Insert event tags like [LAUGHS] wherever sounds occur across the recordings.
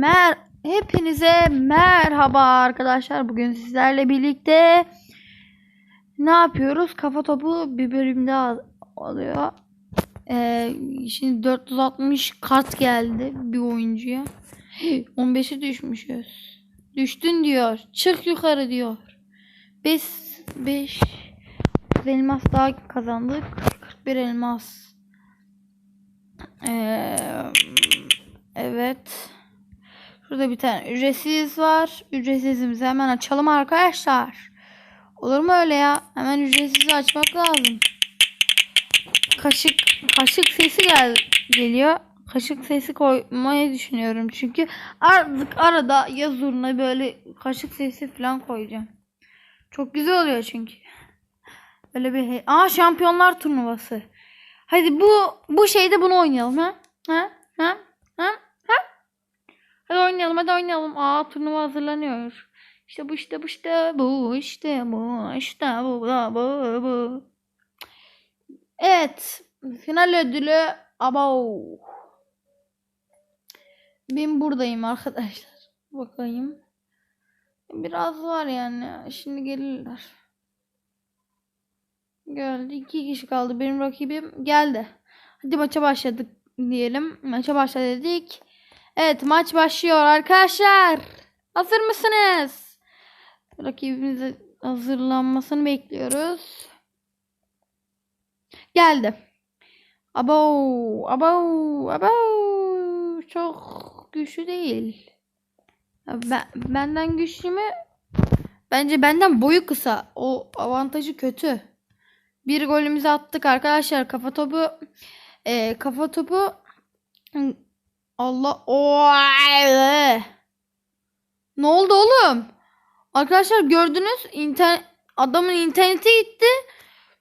mer hepinize merhaba arkadaşlar. Bugün sizlerle birlikte ne yapıyoruz? Kafa topu bir bölümde al- alıyor. Ee, şimdi 460 kart geldi bir oyuncuya. [GASPS] 15'e düşmüşüz. Düştün diyor. Çık yukarı diyor. 5 5 elmas daha kazandık. 41 elmas. Ee, evet. Şurada bir tane ücretsiz var. Ücretsizimizi hemen açalım arkadaşlar. Olur mu öyle ya? Hemen ücretsizi açmak lazım. Kaşık kaşık sesi gel geliyor. Kaşık sesi koymayı düşünüyorum çünkü artık arada ya zurna böyle kaşık sesi falan koyacağım. Çok güzel oluyor çünkü. Öyle bir Aa şampiyonlar turnuvası. Hadi bu bu şeyde bunu oynayalım? Ha? Ha? Ha? Hadi oynayalım hadi oynayalım. Aa turnuva hazırlanıyor. İşte bu işte bu işte bu işte bu işte bu bu bu bu. Evet. Final ödülü abo. Ben buradayım arkadaşlar. Bakayım. Biraz var yani. Şimdi gelirler. Geldi. iki kişi kaldı. Benim rakibim geldi. Hadi maça başladık diyelim. Maça başla dedik. Evet maç başlıyor arkadaşlar. Hazır mısınız? Rakibimizin hazırlanmasını bekliyoruz. Geldi. Abo, abo, abo. Çok güçlü değil. Ben, benden güçlü mü? Bence benden boyu kısa. O avantajı kötü. Bir golümüzü attık arkadaşlar. Kafa topu e, kafa topu Allah o Ne oldu oğlum? Arkadaşlar gördünüz internet adamın interneti gitti.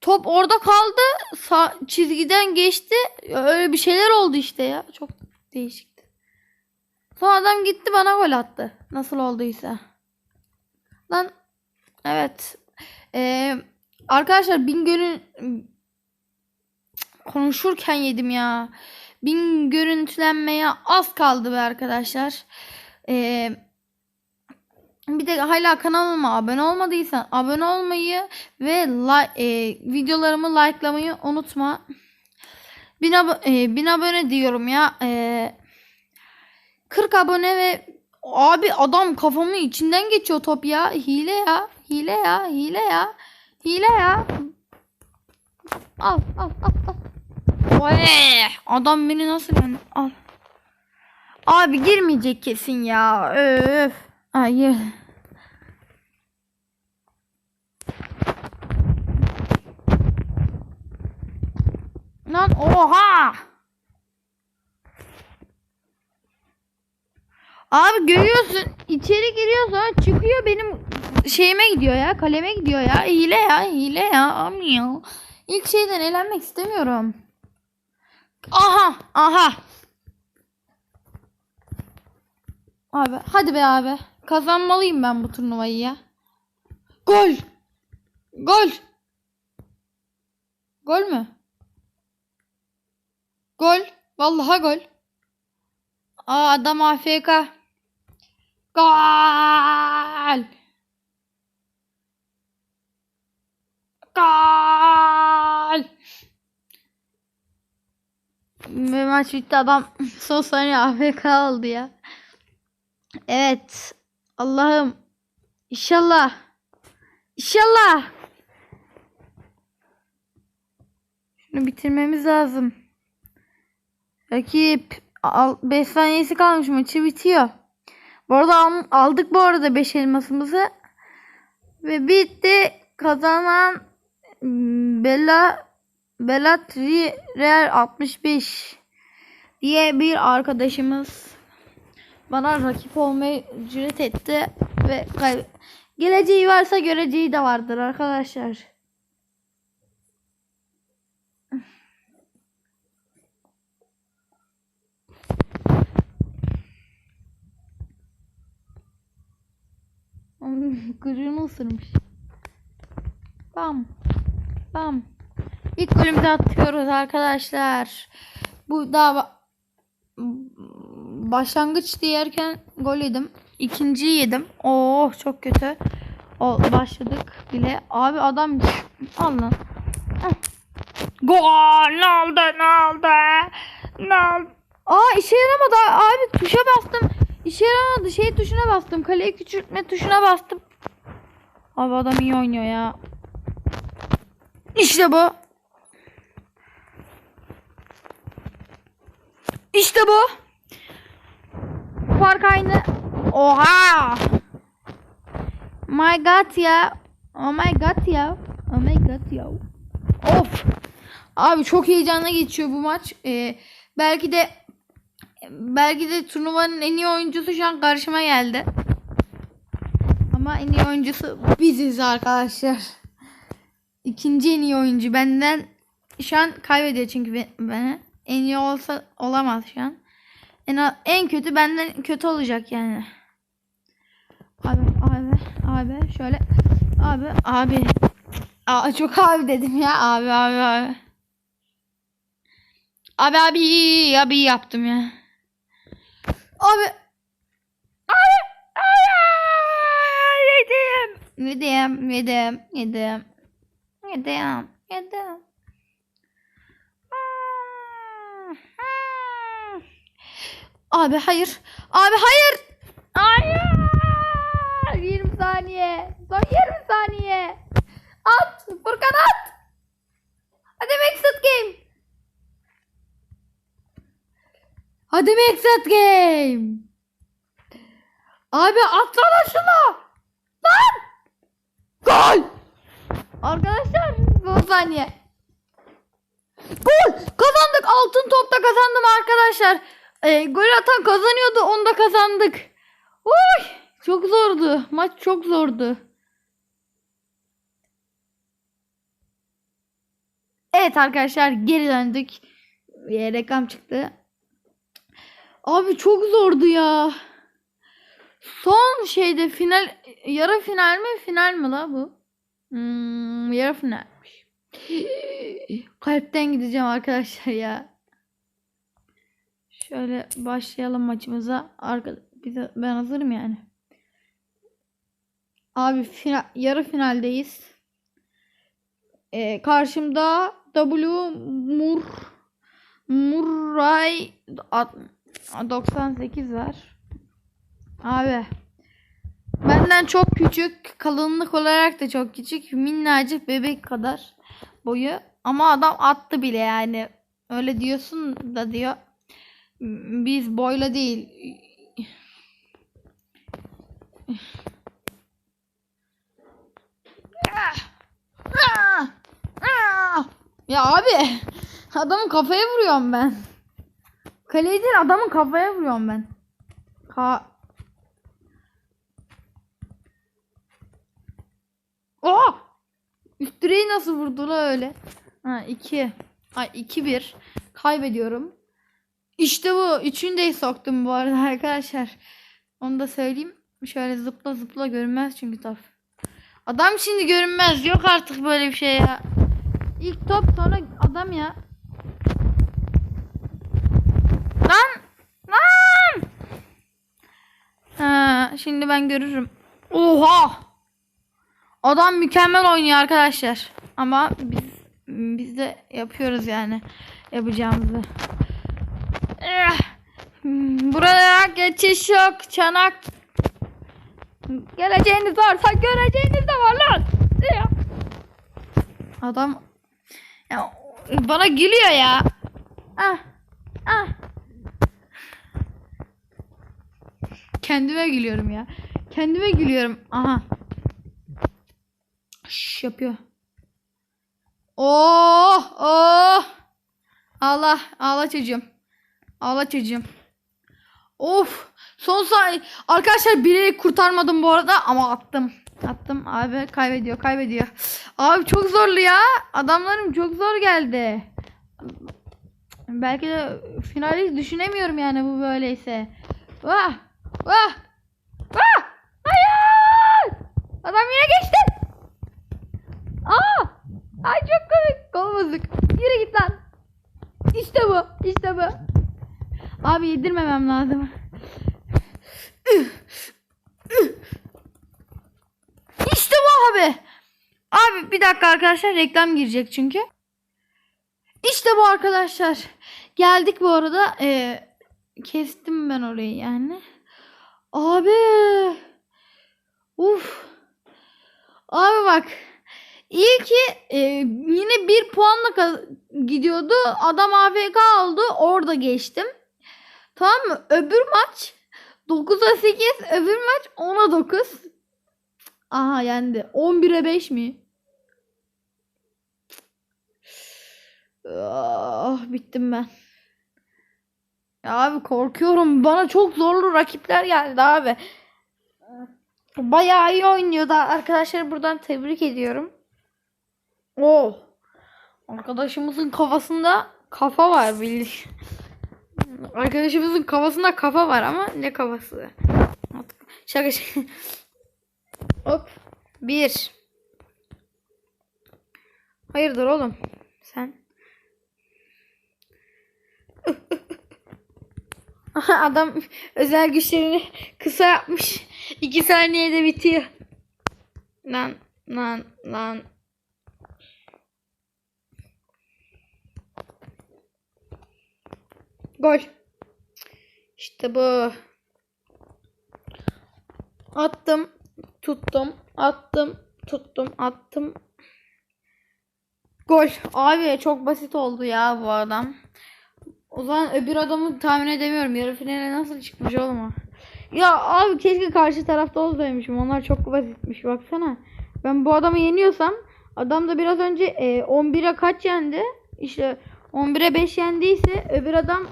Top orada kaldı. Sağ, çizgiden geçti. Öyle bir şeyler oldu işte ya. Çok değişikti. Sonra adam gitti bana gol attı. Nasıl olduysa. Lan evet. Ee, arkadaşlar Bingöl'ün konuşurken yedim ya. Bin görüntülenmeye az kaldı be arkadaşlar. Ee, bir de hala kanalıma abone olmadıysan abone olmayı ve like, e, videolarımı likelamayı unutma. Bin, abo- e, bin abone diyorum ya. E, 40 abone ve abi adam kafamın içinden geçiyor top ya. Hile ya. Hile ya. Hile ya. Hile ya. Al al al al. Oy, [LAUGHS] adam beni nasıl yani al. Abi girmeyecek kesin ya. Öf. Hayır. Lan oha. Abi görüyorsun içeri giriyor sonra çıkıyor benim şeyime gidiyor ya kaleme gidiyor ya hile ya hile ya amıyor. İlk şeyden eğlenmek istemiyorum. Aha aha. Abi hadi be abi. Kazanmalıyım ben bu turnuvayı ya. Gol. Gol. Gol mü? Gol. Vallahi gol. Aa adam AFK. Gol. Gol. Ve maç bitti adam [LAUGHS] son saniye AFK oldu ya. Evet. Allah'ım. İnşallah. İnşallah. Şunu bitirmemiz lazım. Rakip 5 saniyesi kalmış maçı bitiyor. Bu arada al- aldık bu arada 5 elmasımızı. Ve bitti. Kazanan Bella Bellatri Real 65 diye bir arkadaşımız bana rakip olmayı cüret etti ve kay- geleceği varsa göreceği de vardır arkadaşlar. [LAUGHS] Kuyruğunu ısırmış. Bam. Bam. İlk bölümde atıyoruz arkadaşlar. Bu daha ba- başlangıç diyerken gol yedim. İkinciyi yedim. Oo çok kötü. O başladık bile. Abi adam al lan. Gol ne oldu ne oldu? Ne? Aa işe yaramadı abi tuşa bastım. İşe yaramadı şey tuşuna bastım. Kaleyi küçültme tuşuna bastım. Abi adam iyi oynuyor ya. İşte bu. İşte bu. Fark aynı. Oha. My god ya. Oh my god ya. Oh my god ya. Of. Abi çok heyecanlı geçiyor bu maç. Ee, belki de belki de turnuvanın en iyi oyuncusu şu an karşıma geldi. Ama en iyi oyuncusu biziz arkadaşlar. İkinci en iyi oyuncu benden şu an kaybediyor çünkü ben, beni. En iyi olsa olamaz şu an. En, en kötü benden kötü olacak yani. Abi abi abi şöyle abi abi Aa, çok abi dedim ya abi abi abi. Abi abi abi yaptım ya. Abi abi abi yedim yedim yedim yedim yedim yedim. Abi hayır. Abi hayır. Hayır. 20 saniye. Son 20 saniye. At. Furkan at. Hadi Maxit Game. Hadi Maxit Game. Abi atsana şunu. Lan. Gol. Arkadaşlar son saniye. Gol. Kazandık. Altın topta kazandım arkadaşlar. E, gol atan kazanıyordu. Onu da kazandık. Oy, çok zordu. Maç çok zordu. Evet arkadaşlar geri döndük. Bir reklam çıktı. Abi çok zordu ya. Son şeyde final yarı final mi final mi la bu? Hmm, yarı finalmiş. Kalpten gideceğim arkadaşlar ya. Şöyle başlayalım maçımıza. Arka, ben hazırım yani. Abi final, yarı finaldeyiz. Ee, karşımda W Mur Murray 98 var. Abi benden çok küçük, kalınlık olarak da çok küçük, minnacık bebek kadar boyu. Ama adam attı bile yani. Öyle diyorsun da diyor. Biz boyla değil. Ya abi adamın kafaya vuruyorum ben. Kaleyi değil adamın kafaya vuruyorum ben. Ka Oh! Üst nasıl vurdu la öyle? Ha 2. Ay 2-1. Kaybediyorum. İşte bu. Üçünü de soktum bu arada [LAUGHS] arkadaşlar. Onu da söyleyeyim. Şöyle zıpla zıpla görünmez çünkü top. Adam şimdi görünmez. Yok artık böyle bir şey ya. İlk top sonra adam ya. Lan! Lan! Ha, şimdi ben görürüm. Oha! Adam mükemmel oynuyor arkadaşlar. Ama biz biz de yapıyoruz yani yapacağımızı. Buraya geçiş yok. Çanak. Geleceğiniz varsa göreceğiniz de var lan. Eh. Adam ya, bana gülüyor ya. Ah. Ah. Kendime gülüyorum ya. Kendime gülüyorum. Aha. Şş yapıyor. Oh, oh. Allah, ağla çocuğum. Ağla çocuğum. Of. Son saniye. Arkadaşlar bilerek kurtarmadım bu arada ama attım. Attım. Abi kaybediyor, kaybediyor. Abi çok zorlu ya. Adamlarım çok zor geldi. Belki de finali düşünemiyorum yani bu böyleyse. Vah! Vah! Vah! Hayır! Adam yine geçti. Aa! Ay çok komik. Kol bozuk. Yürü git lan. İşte bu. İşte bu. Abi yedirmemem lazım. İşte bu abi. Abi bir dakika arkadaşlar reklam girecek çünkü. İşte bu arkadaşlar. Geldik bu arada. Ee, kestim ben orayı yani. Abi. Uf. Abi bak. İyi ki e, yine bir puanla gidiyordu. Adam AFK oldu. Orada geçtim. Tamam mı? Öbür maç 9'a 8. Öbür maç 10'a 9. Aha yendi. 11'e 5 mi? Ah bittim ben. Ya abi korkuyorum. Bana çok zorlu rakipler geldi abi. Bayağı iyi oynuyordu. Arkadaşlar buradan tebrik ediyorum. Oh. Arkadaşımızın kafasında kafa var bil. Arkadaşımızın kafasında kafa var ama ne kafası? Şaka şaka. Hop. Bir. Hayırdır oğlum? Sen. Adam özel güçlerini kısa yapmış. İki saniyede bitiyor. Lan lan lan. Gol. İşte bu. Attım, tuttum, attım, tuttum, attım. Gol. Abi çok basit oldu ya bu adam. O zaman öbür adamı tahmin edemiyorum. Yarı finale nasıl çıkmış oğlum o? Ya abi keşke karşı tarafta olsaymışım. Onlar çok basitmiş. Baksana. Ben bu adamı yeniyorsam adam da biraz önce e, 11'e kaç yendi? İşte 11'e 5 yendiyse öbür adam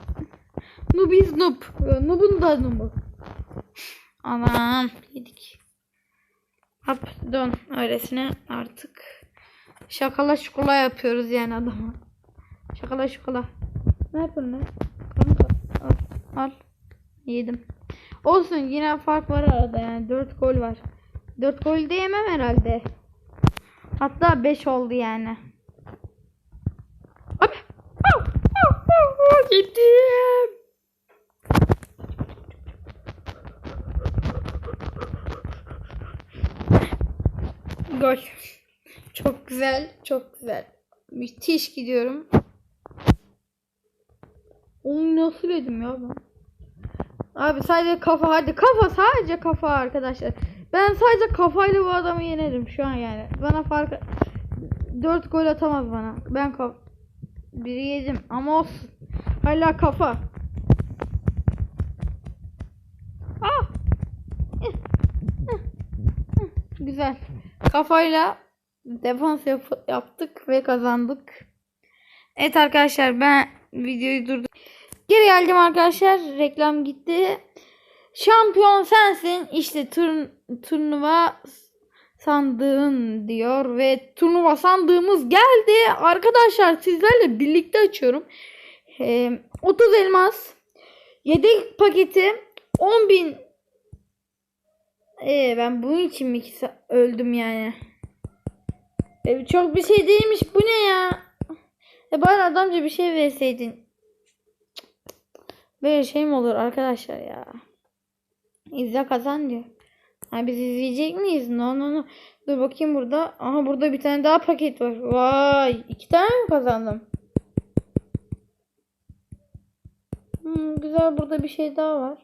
Noobiz noob. E, Noob'un da noob'u. Anam yedik. Hop dön öylesine artık. Şakala şukula yapıyoruz yani adama. Şakala şukula. Ne yapıyorsun lan? Al. Al. Yedim. Olsun yine fark var arada yani 4 gol var. 4 gol de yemem herhalde. Hatta 5 oldu yani. Yedim. Gol. Çok güzel, çok güzel. Müthiş gidiyorum. Onu nasıl yedim ya ben? Abi sadece kafa hadi kafa sadece kafa arkadaşlar. Ben sadece kafayla bu adamı yenerim şu an yani. Bana fark 4 gol atamaz bana. Ben kaf biri yedim ama olsun. Hala kafa. Ah! Güzel. Kafayla defans yap- yaptık ve kazandık. Evet arkadaşlar ben videoyu durdum. Geri geldim arkadaşlar. Reklam gitti. Şampiyon sensin. İşte turn turnuva sandığın diyor ve turnuva sandığımız geldi. Arkadaşlar sizlerle birlikte açıyorum. Ee, 30 elmas. Yedek paketi 10 bin. Ee, ben bunun için mi öldüm yani? Ee, çok bir şey değilmiş. Bu ne ya? E bari adamca bir şey verseydin. Böyle şey mi olur arkadaşlar ya? İzle kazan diyor. Ha biz izleyecek miyiz? No no no. Dur bakayım burada. Aha burada bir tane daha paket var. Vay. iki tane mi kazandım? Hmm, güzel burada bir şey daha var.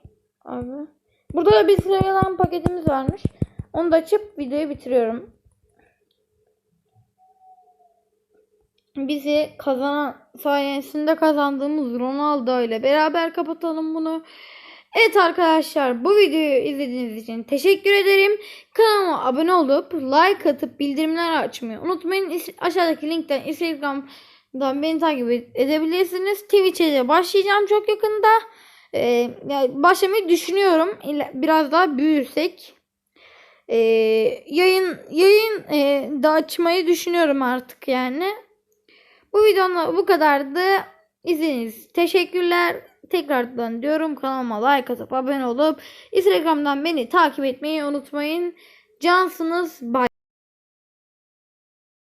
Abi. Burada da bir sıralan paketimiz varmış. Onu da açıp videoyu bitiriyorum. bizi kazanan sayesinde kazandığımız Ronaldo ile beraber kapatalım bunu. Evet arkadaşlar bu videoyu izlediğiniz için teşekkür ederim. Kanalıma abone olup like atıp bildirimler açmayı unutmayın. Aşağıdaki linkten Instagram'dan beni takip edebilirsiniz. Twitch'e de başlayacağım çok yakında. Ee, yani başlamayı düşünüyorum. Biraz daha büyürsek. Ee, yayın yayın e, da açmayı düşünüyorum artık yani. Bu videonun bu kadardı. İzlediğiniz teşekkürler. Tekrardan diyorum kanalıma like atıp abone olup Instagram'dan beni takip etmeyi unutmayın. Cansınız. Bye.